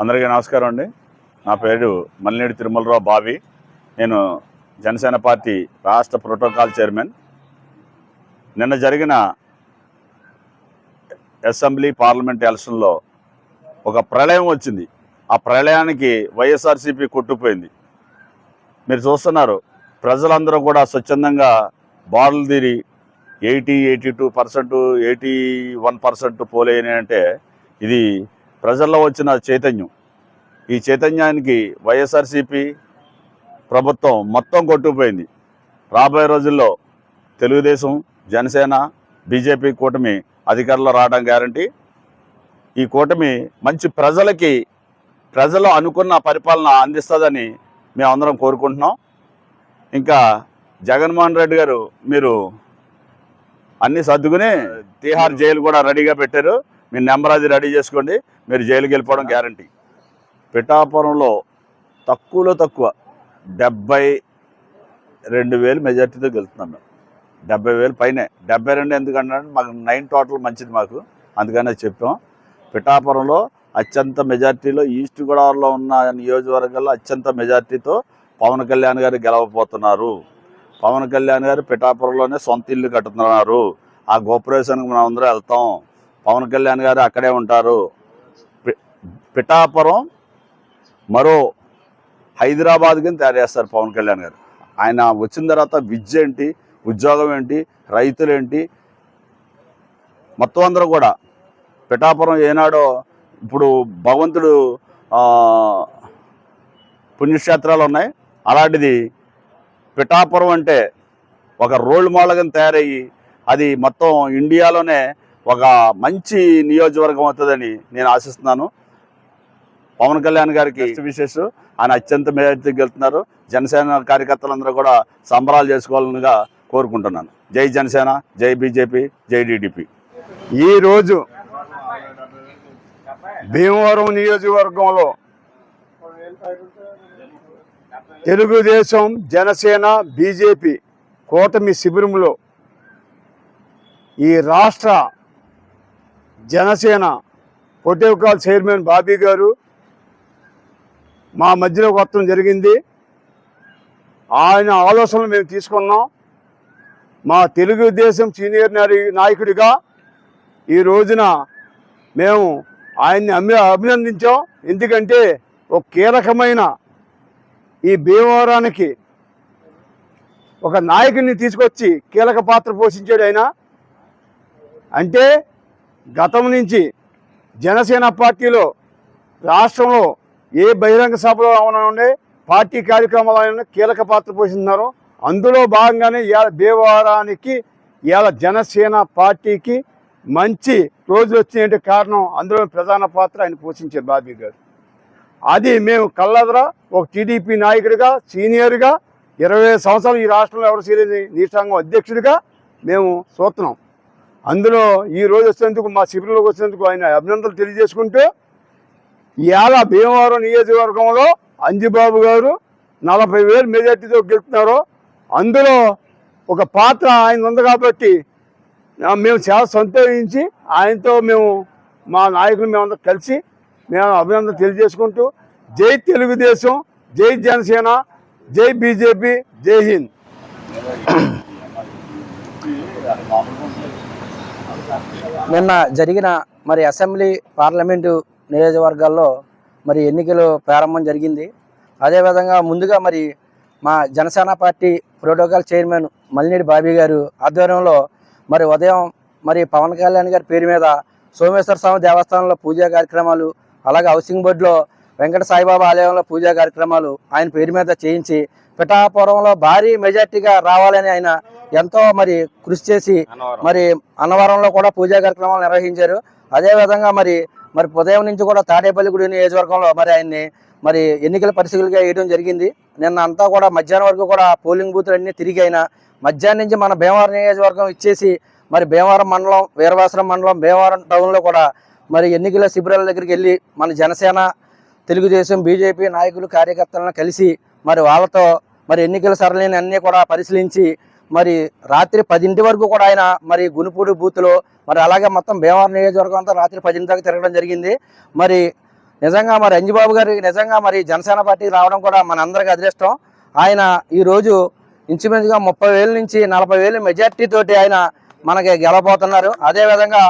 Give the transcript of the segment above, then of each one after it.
అందరికీ నమస్కారం అండి. నా పేరు మల్లినేడు తిరుమలరావు బావి. నేను జనసేన పార్టీ రాష్ట్ర ప్రోటోకాల్ చైర్మన్. నిన్న జరిగిన అసెంబ్లీ పార్లమెంట్ ఎలక్షన్లో ఒక ప్రళయం వచ్చింది. ఆ ప్రళయానికి వైఎస్ఆర్సీపీ కొట్టుకుపోయింది. మీరు చూస్తున్నారు ప్రజలందరూ కూడా స్వచ్ఛందంగా బారులు తీరి eighty eighty two percent eighty one percent పోలేని అంటే ఇది ప్రజల్లో వచ్చిన చైతన్యం. ఈ చైతన్యానికి వైఎస్ఆర్సీపీ ప్రభుత్వం మొత్తం కొట్టుకుపోయింది. రాబోయే రోజుల్లో తెలుగుదేశం జనసేన బీజేపీ కూటమి అధికారంలో రావడం గ్యారంటీ ఈ కూటమి మంచి ప్రజలకి ప్రజలు అనుకున్న పరిపాలన అందిస్తుందని మేమందరం కోరుకుంటున్నాం. ఇంకా జగన్మోహన్ రెడ్డి గారు మీరు అన్నీ సర్దుకుని తీహార్ జైలు కూడా రెడీగా పెట్టారు. మీ నెంబర్ అది రెడీ చేసుకోండి మీరు జైలుకి వెళ్ళిపోవడం గ్యారంటీ. పిఠాపురంలో తక్కువలో తక్కువ డెబ్బై రెండు వేలు మెజార్టీతో గెలుతున్నాం మేము. డెబ్బై వేలు పైనే. డెబ్బై రెండు ఎందుకంటే మాకు నైన్ టోటల్ మంచిది మాకు. అందుకనే చెప్పాం. పిఠాపురంలో అత్యంత మెజార్టీలో ఈస్ట్ గోదావరిలో ఉన్న నియోజకవర్గాల్లో అత్యంత మెజార్టీతో పవన్ కళ్యాణ్ గారు గెలవబోతున్నారు. పవన్ కళ్యాణ్ గారు పిఠాపురంలోనే సొంత ఇల్లు కట్టుతున్నారు ఆ గోపురేశానికి మనం అందరం వెళ్తాం. పవన్ కళ్యాణ్ గారు అక్కడే ఉంటారు. పి- పిఠాపురం మరో హైదరాబాద్ కింద తయారు చేస్తారు పవన్ కళ్యాణ్ గారు. ఆయన వచ్చిన తర్వాత విద్య ఏంటి ఉద్యోగం ఏంటి రైతులు ఏంటి మొత్తం అందరూ కూడా పిఠాపురం ఏనాడో ఇప్పుడు భగవంతుడు పుణ్యక్షేత్రాలు ఉన్నాయి. అలాంటిది పిఠాపురం అంటే ఒక రోల్ మోడల్గా తయారయ్యి అది మొత్తం ఇండియాలోనే ఒక మంచి నియోజకవర్గం అవుతుందని నేను ఆశిస్తున్నాను. పవన్ కళ్యాణ్ గారికి విశేష ఆయన అత్యంత మేరకు వెళ్తున్నారు జనసేన కార్యకర్తలందరూ కూడా సంబరాలు చేసుకోవాలనిగా కోరుకుంటున్నాను. జై జనసేన జై బీజేపీ జై టీడీపీ ఈరోజు భీమవరం నియోజకవర్గంలో తెలుగుదేశం జనసేన బీజేపీ కూటమి శిబిరంలో ఈ రాష్ట్ర జనసేన పొటేవకాల్ చైర్మన్ బాబీ గారు మా మధ్యలో వస్తడం జరిగింది. ఆయన ఆలోచనలు మేము తీసుకున్నాం. మా తెలుగుదేశం సీనియర్ నాయకుడిగా ఈ రోజున మేము ఆయన్ని అభి అభినందించాం. ఎందుకంటే ఒక కీలకమైన ఈ భీమవరానికి ఒక నాయకుడిని తీసుకొచ్చి కీలక పాత్ర పోషించాడు ఆయన. అంటే గతం నుంచి జనసేన పార్టీలో రాష్ట్రంలో ఏ బహిరంగ సభలో అవనండి పార్టీ కార్యక్రమాలు కీలక పాత్ర పోషిస్తున్నారు. అందులో భాగంగానే ఇవాళ భీమవరానికి ఇవాళ జనసేన పార్టీకి మంచి రోజులు వచ్చినటువంటి కారణం అందులో ప్రధాన పాత్ర ఆయన పోషించారు బాబీ గారు. అది మేము కళ్ళదర ఒక టీడీపీ నాయకుడిగా సీనియర్గా ఇరవై సంవత్సరాలు ఈ రాష్ట్రంలో ఎవరు చేయలేని నీటి అధ్యక్షుడిగా మేము చూస్తున్నాం. అందులో ఈ రోజు వచ్చినందుకు మా శిబిరంలోకి వచ్చినందుకు ఆయన అభినందనలు తెలియజేసుకుంటూ ఇవాళ భీమవరం నియోజకవర్గంలో అంజిబాబు గారు నలభై వేలు మెజార్టీతో గెలుపుతున్నారు అందులో ఒక పాత్ర ఆయన ఉంది కాబట్టి మేము చాలా సంతోషించి ఆయనతో మేము మా నాయకులు మేమందరం కలిసి మేము అభినందన తెలియజేసుకుంటూ జై తెలుగుదేశం జై జనసేన జై బీజేపీ జై హింద్. నిన్న జరిగిన మరి అసెంబ్లీ పార్లమెంటు నియోజకవర్గాల్లో మరి ఎన్నికలు ప్రారంభం జరిగింది. అదేవిధంగా ముందుగా మరి మా Janasena party protocol chairman Mallinedi Bobby గారు ఆధ్వర్యంలో మరి ఉదయం మరి పవన్ కళ్యాణ్ గారి పేరు మీద సోమేశ్వర స్వామి దేవస్థానంలో పూజా కార్యక్రమాలు అలాగే హౌసింగ్ బోర్డులో వెంకట సాయిబాబా ఆలయంలో పూజా కార్యక్రమాలు ఆయన పేరు మీద చేయించి పిఠాపురంలో భారీ మెజార్టీగా రావాలని ఆయన ఎంతో మరి కృషి చేసి మరి అన్నవరంలో కూడా పూజా కార్యక్రమాలు నిర్వహించారు. అదేవిధంగా మరి మరి ఉదయం నుంచి కూడా తాడేపల్లిగూడి నియోజకవర్గంలో మరి ఆయన్ని మరి ఎన్నికల పరిశీలిగా వేయడం జరిగింది. నిన్న అంతా కూడా మధ్యాహ్నం వరకు కూడా పోలింగ్ బూతులు అన్ని తిరిగి అయినా మధ్యాహ్నం నుంచి మన భీమవరం నియోజకవర్గం ఇచ్చేసి మరి భీమవరం మండలం వీరవాసరం మండలం భీమవరం టౌన్లో కూడా మరి ఎన్నికల శిబిరాల దగ్గరికి వెళ్ళి మన జనసేన తెలుగుదేశం బీజేపీ నాయకులు కార్యకర్తలను కలిసి మరి వాళ్ళతో మరి ఎన్నికల సరళిని అన్నీ కూడా పరిశీలించి మరి రాత్రి పదింటి వరకు కూడా ఆయన మరి గునుపూడి బూత్లో మరి అలాగే మొత్తం భీమవరం నియోజకవర్గం అంతా రాత్రి పదింటి దాకా తిరగడం జరిగింది. మరి నిజంగా మరి అంజిబాబు గారికి నిజంగా మరి జనసేన పార్టీకి రావడం కూడా మనందరికీ అదృష్టం. ఆయన ఈరోజు ఇంచుమించుగా ముప్పై వేల నుంచి నలభై వేలు మెజార్టీతోటి ఆయన మనకి గెలబోతున్నారు అదేవిధంగా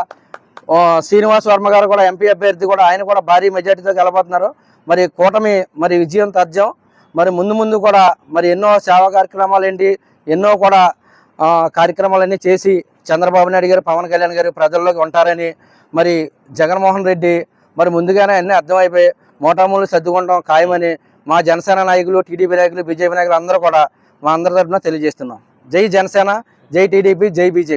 శ్రీనివాస్ వర్మ గారు కూడా ఎంపీ అభ్యర్థి కూడా ఆయన కూడా భారీ మెజార్టీతో గెలబోతున్నారు మరి కూటమి మరి విజయం తథ్యం మరి ముందు ముందు కూడా మరి ఎన్నో సేవా కార్యక్రమాలు ఏంటి ఎన్నో కూడా కార్యక్రమాలన్నీ చేసి చంద్రబాబు నాయుడు గారు పవన్ కళ్యాణ్ గారు ప్రజల్లోకి ఉంటారని మరి జగన్మోహన్ రెడ్డి మరి ముందుగానే అన్నీ అర్థమైపోయి మోటామూలు సర్దుకుంటాం ఖాయమని మా జనసేన నాయకులు టీడీపీ నాయకులు బీజేపీ నాయకులు అందరూ కూడా మా అందరి తరఫున తెలియజేస్తున్నాం. జై జనసేన జై టీడీపీ జై బీజేపీ.